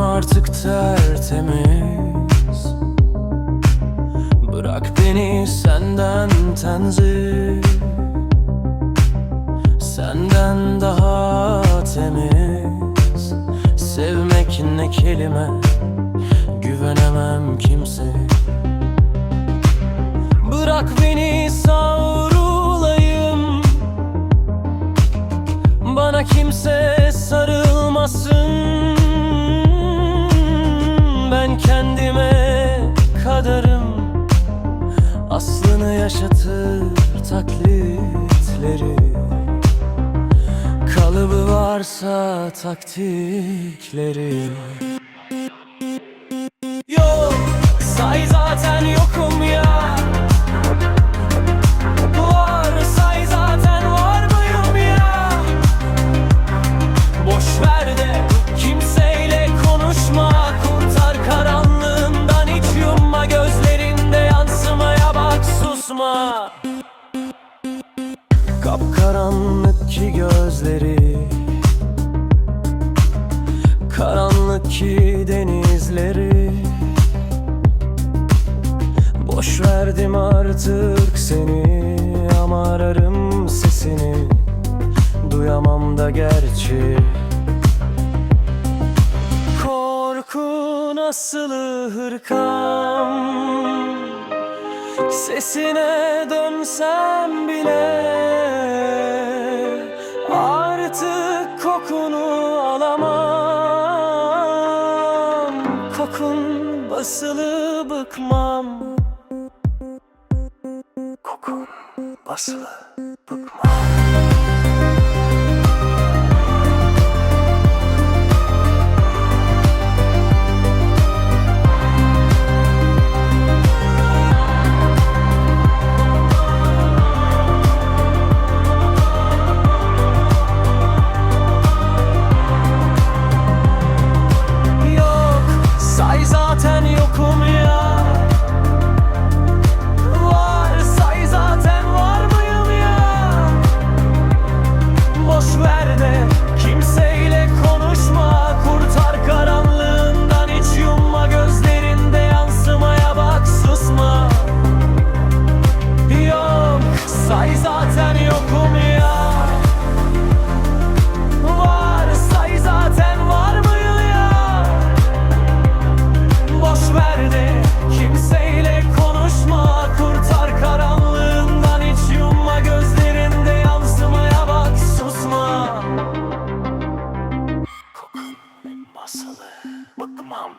artık tertemiz. Bırak beni senden tenzih Senden daha temiz. Sevmek ne kelime Güvenemem kimse. Bırak beni savrulayım. Bana kimse sarılmasın taklitleri. Kalıbı varsa taktikleri Kapkaranlık ki gözleri. Karanlık ki denizleri. Boş verdim artık seni Ama ararım sesini. Duyamam da gerçi. Korku nasıl hırkam? Sesine dönsem bile Kokun basılı bıkmam. Kokun basılı bıkmam masalı. Bıkmam